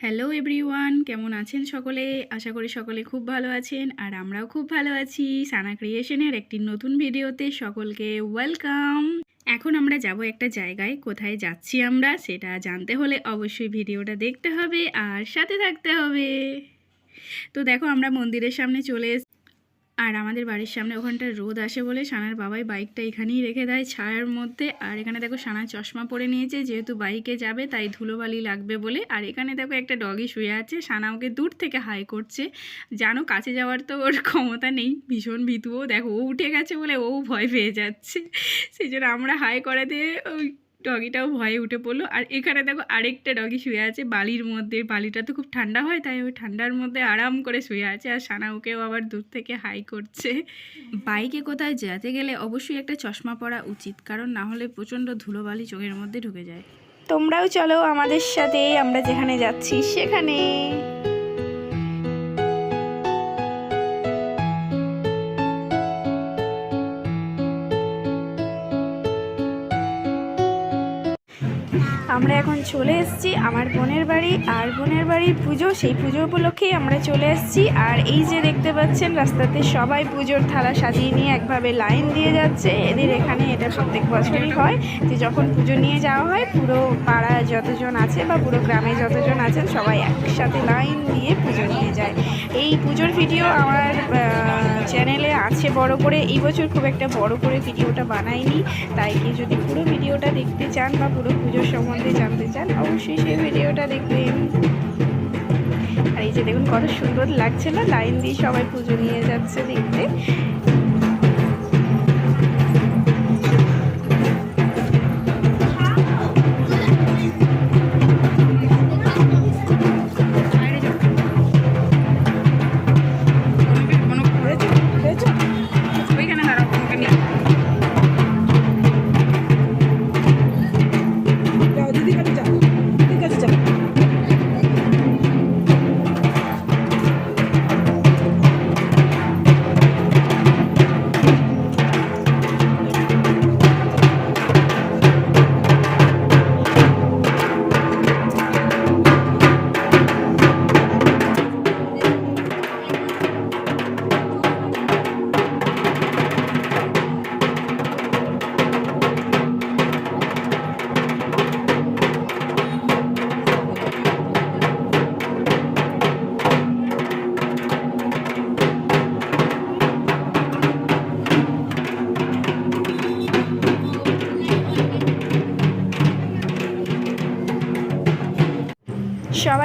Hello everyone কেমন আছেন সকলে? আশা করি সকলে খুব ভালো আছেন, আর আমরাও খুব ভালো আছি। সানা ক্রিয়েশনের একটি নতুন ভিডিওতে সকলকে ওয়েলকাম এখন আমরা যাব একটা জায়গায়, কোথায় যাচ্ছি আমরা সেটা জানতে হলে অবশ্যই ভিডিওটা দেখতে হবে আর সাথে থাকতে হবে। তো দেখো আমরা মন্দিরের সামনে চলে এস আর আমাদের বাড়ির সামনে ওখানটা রোদ আসে বলে সানার বাবাই বাইকটা এখানেই রেখে দেয় ছায়ার মধ্যে। আর এখানে দেখো সানা চশমা পরে নিয়েছে, যেহেতু বাইকে যাবে তাই ধুলোবালি লাগবে বলে। আর এখানে দেখো একটা ডগি শুয়ে আছে, সানা ওকে দূর থেকে হাই করছে। জানো কাছে যাওয়ার তো ওর ক্ষমতা নেই, ভীষণ ভীতুও দেখো, ও উঠে গেছে বলে ও ভয় পেয়ে যাচ্ছে। সেই জন্য আমরা হাই করাতে ওই ডগিটাও ভয়ে উঠে পড়ল। আর এখানে দেখো আরেকটা ডগি শুয়ে আছে বালির মধ্যে। বালিটা তো খুব ঠান্ডা হয় তাই ওই ঠান্ডার মধ্যে আরাম করে শুয়ে আছে। আর সানা ওকেও আবার দূর থেকে হাই করছে। বাইকে কোথায় যেতে গেলে অবশ্যই একটা চশমা পরা উচিত কারণ না হলে প্রচণ্ড ধুলোবালি চোখের মধ্যে ঢুকে যায়। তোমরাও চলো আমাদের সাথে আমরা যেখানে যাচ্ছি সেখানে। আমরা এখন চলে এসেছি আমার বোনের বাড়ি, আর বোনের বাড়ির পুজো, সেই পুজো উপলক্ষেই আমরা চলে এসেছি। আর এই যে দেখতে পাচ্ছেন, রাস্তাতে সবাই পুজোর থালা সাজিয়ে নিয়ে একভাবে লাইন দিয়ে যাচ্ছে। এদের এখানে এটা প্রত্যেক বছরই হয় যে যখন পুজো নিয়ে যাওয়া হয়, পুরো পাড়া যতজন আছে বা পুরো গ্রামে যতজন আছেন, সবাই একসাথে লাইন দিয়ে পুজো নিয়ে যায়। এই পুজোর ভিডিও আমার চ্যানেলে আছে বড় করে। এই বছর খুব একটা বড় করে ভিডিওটা বানাইনি। তাই কি যদি পুরো ভিডিওটা দেখতে চান বা পুরো পুজোর সম্বন্ধে জানতে চান, অবশ্যই সেই ভিডিওটা দেখবেন। আর এই যে দেখুন, কত সুন্দর লাগছে না? লাইন দিয়ে সবাই পুজো নিয়ে যাচ্ছে দেখতে।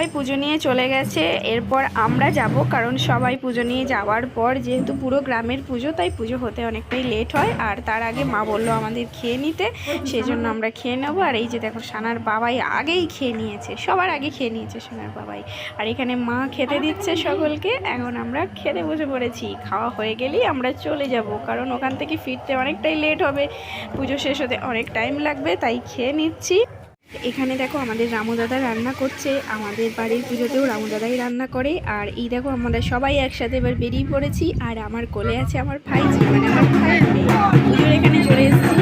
সবাই পুজো নিয়ে চলে গেছে। এরপর আমরা যাব, কারণ সবাই পুজো নিয়ে যাওয়ার পর যেহেতু পুরো গ্রামের পুজো, তাই পুজো হতে অনেকটাই লেট হয়। আর তার আগে মা বলল আমাদের খেয়ে নিতে সেই জন্য আমরা খেয়ে নেব। আর এই যে দেখো, সানার বাবাই আগেই খেয়ে নিয়েছে, সবার আগে খেয়ে নিয়েছে সোনার বাবাই। আর এখানে মা খেতে দিচ্ছে সকলকে, এখন আমরা খেতে বসে পড়েছি। খাওয়া হয়ে গেলেই আমরা চলে যাব, কারণ ওখান থেকে ফিরতে অনেকটাই লেট হবে। পুজো শেষ হতে অনেক টাইম লাগবে, তাই খেয়ে নিচ্ছি। এখানে দেখো আমাদের রামু দাদা রান্না করছে, আমাদের বাড়ির পুজোতেও রামু দাদাই রান্না করে। আর এই দেখো আমরা সবাই একসাথে এবার বেরিয়ে পড়েছি, আর আমার কোলে আছে আমার ভাই মানে আমার ভাই। পুজোর এখানে চলে এসেছি।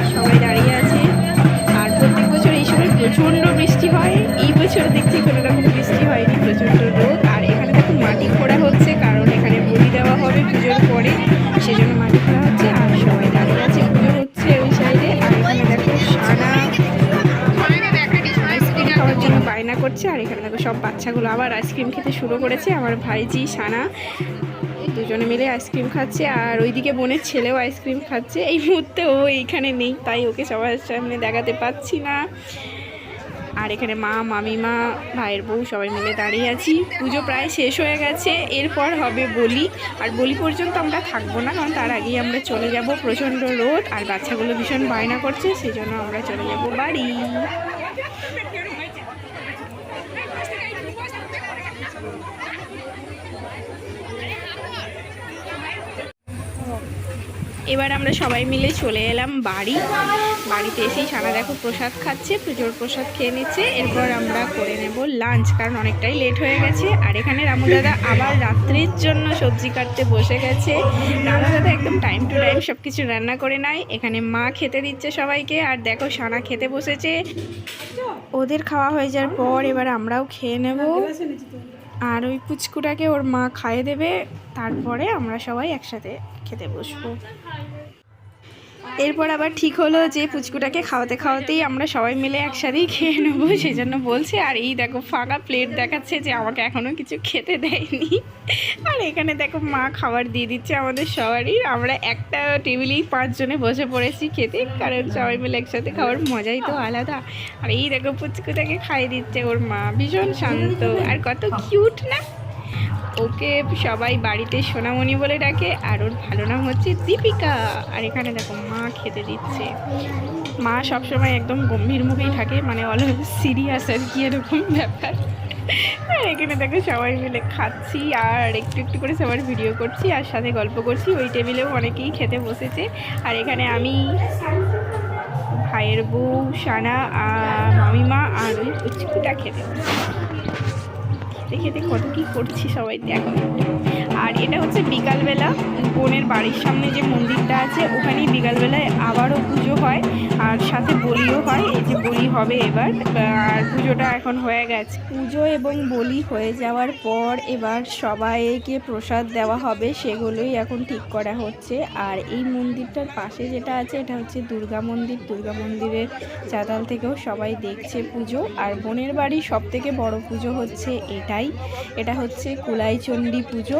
সব বাচ্চাগুলো আবার আইসক্রিম খেতে শুরু করেছে। আমার ভাইজি সানা দুজনে মিলে আইসক্রিম খাচ্ছে আর ওইদিকে বোনের ছেলেও আইসক্রিম খাচ্ছে। এই মুহূর্তে ও এইখানে নেই, তাই ওকে সবার সামনে দেখাতে পাচ্ছি না। আর এখানে মা, মামিমা, ভাইয়ের বউ সবাই মিলে দাঁড়িয়ে আছি। পুজো প্রায় শেষ হয়ে গেছে, এরপর হবে বলি। আর বলি পর্যন্ত আমরা থাকব না, কারণ তার আগেই আমরা চলে যাব প্রচণ্ড রোদ আর বাচ্চাগুলো ভীষণ বায়না করছে, সেই জন্য আমরা চলে যাব বাড়ি। এবার আমরা সবাই মিলে চলে এলাম বাড়ি। বাড়িতে এসেই সারা দেখো প্রসাদ খাচ্ছে, পুজোর প্রসাদ খেয়ে নিচ্ছে। এরপর আমরা করে নেব লাঞ্চ কারণ অনেকটাই লেট হয়ে গেছে। আর এখানে রামু দাদা আবার রাত্রির জন্য সবজি কাটতে বসে গেছে। রামু দাদা একদম টাইম টু টাইম সব কিছু রান্না করে নেয়। এখানে মা খেতে দিচ্ছে সবাইকে। আর দেখো সানা খেতে বসেছে। ওদের খাওয়া হয়ে যাওয়ার পর এবার আমরাও খেয়ে নেব। আর ওই পুচকুটাকে ওর মা খাইয়ে দেবে তারপরে আমরা সবাই একসাথে খেতে বসবো। এরপর আবার ঠিক হলো যে পুচকুটাকে খাওয়াতে খাওয়াতেই আমরা সবাই মিলে একসাথেই খেয়ে নেব সেই জন্য বলছে, আর এই দেখো ফাঁকা প্লেট দেখাচ্ছে যে আমাকে এখনও কিছু খেতে দেয়নি। আর এখানে দেখো মা খাবার দিয়ে দিচ্ছে আমাদের সবারই। আমরা একটা টেবিলেই পাঁচজনে বসে পড়েছি খেতে, কারণ সবাই মিলে একসাথে খাওয়ার মজাই তো আলাদা। আর এই দেখো পুচকুটাকে খাইয়ে দিচ্ছে ওর মা, ভীষণ শান্ত। আর কত কিউট না? ওকে সবাই বাড়িতে সোনামণি বলে ডাকে, আর ওর ভালো নাম হচ্ছে দীপিকা। আর এখানে দেখো, মা খেতে দিচ্ছে। মা সবসময় একদম গম্ভীর মুখেই থাকে মানে অলওয়েজ সিরিয়াস আর কি এরকম ব্যাপার। এখানে দেখো সবাই মিলে খাচ্ছি, আর একটু একটু করে সবার ভিডিও করছি, আর সাথে গল্প করছি। ওই টেবিলেও অনেকেই খেতে বসেছে। আর এখানে আমি, ভাইয়ের বউ সানা আর মামিমা, আর ওই খেতে বসেছি। খেতে খেতে কত কি করছি সবাই দেখো। আর এটা হচ্ছে বিকালবেলা। বোনের বাড়ির সামনে যে মন্দিরটা আছে, ওখানেই বিকালবেলায় আবারও পুজো হয় আর সাথে বলিও হয়। এই যে বলি হবে এবার। আর পুজোটা এখন হয়ে গেছে। পুজো এবং বলি হয়ে যাওয়ার পর এবার সবাইকে প্রসাদ দেওয়া হবে, সেগুলোই এখন ঠিক করা হচ্ছে। আর এই মন্দিরটার পাশে যেটা আছে, এটা হচ্ছে দুর্গা মন্দির। দুর্গা মন্দিরের চাতাল থেকেও সবাই দেখছে পুজো। আর বোনের বাড়ি সব থেকে বড় পুজো হচ্ছে এটাই। এটা হচ্ছে কুলাইচণ্ডী পুজো।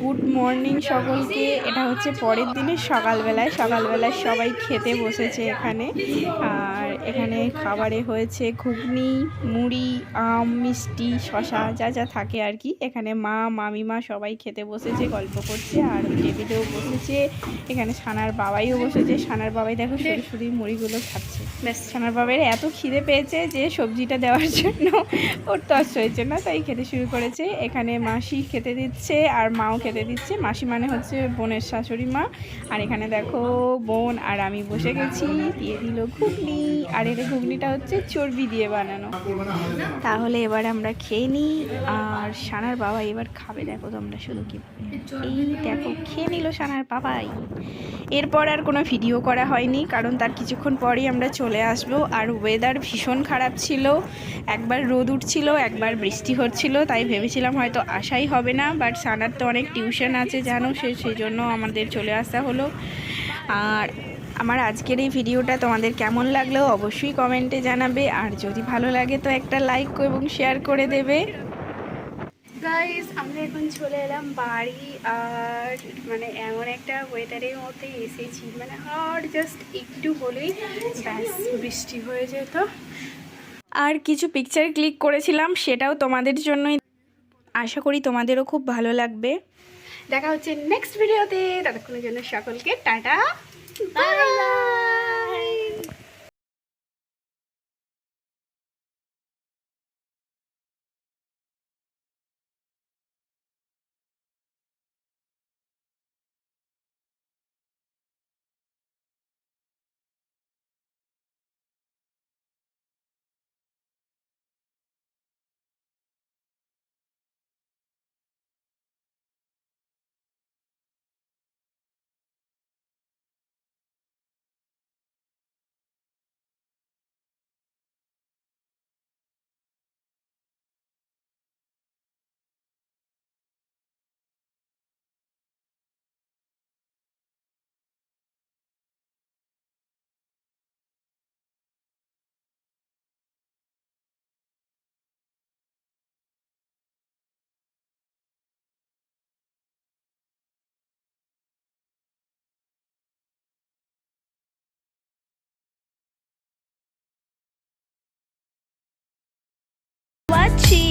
গুড মর্নিং সকলকে। এটা হচ্ছে পরের দিনের সকালবেলায়। সকালবেলায় সবাই খেতে বসেছে এখানে। আর এখানে খাবারে হয়েছে ঘুগনি মুড়ি আম মিষ্টি শশা যা যা থাকে আর কি। এখানে মা মামিমা সবাই খেতে বসেছে গল্প করছে আর টেবিলেও বসেছে। এখানে সানার বাবাইও বসেছে। সানার বাবাই দেখো শুধু শুধু মুড়িগুলো খাচ্ছে। ব্যাস। সানার বাবাইয়ের এত খিদে পেয়েছে যে সবজিটা দেওয়ার জন্য ওর তস হয়েছে না তাই খেতে শুরু করেছে। এখানে মাসি খেতে দিচ্ছে আর মাও খেতে দিচ্ছে। মাসি মানে হচ্ছে বোনের শাশুড়ি মা। আর এখানে দেখো বোন আর আমি বসে গেছি। দিয়ে দিল ঘুগনি। আর এটা ঘুগনিটা হচ্ছে চর্বি দিয়ে বানানো। তাহলে এবার আমরা খেয়ে নিই। আর সানার বাবা এবার খাবে। দেখো তোমরা শুধু কি এই দেখো, খেয়ে নিল সানার বাবাই। এরপর আর কোনো ভিডিও করা হয়নি, কারণ তার কিছুক্ষণ পরেই আমরা চলে আসব। আর ওয়েদার ভীষণ খারাপ ছিল। একবার রোদ উঠছিল, একবার বৃষ্টি হচ্ছিল। তাই ভেবেছিলাম হয়তো আশাই হবে না বাট সানার তো অনেক টিউশন আছে জানো সে সেই জন্য আমাদের চলে আসা হলো। আর আমার আজকের এই ভিডিওটা তোমাদের কেমন লাগল অবশ্যই কমেন্টে জানাবে আর যদি ভালো লাগে তো একটা লাইক এবং শেয়ার করে দেবে। গাইস আমরা এখন চলে এলাম বাড়ি আর মানে এমন একটা ওয়েদারের মধ্যে এসেছি মানে আর জাস্ট একটু হলেই ব্যাস বৃষ্টি হয়ে যেত। আর কিছু পিকচার ক্লিক করেছিলাম সেটাও তোমাদের জন্যই। আশা করি তোমাদেরও খুব ভালো লাগবে। দেখা হচ্ছে নেক্সট ভিডিওতে ততক্ষণের জন্য সকলকে টাটা। By watching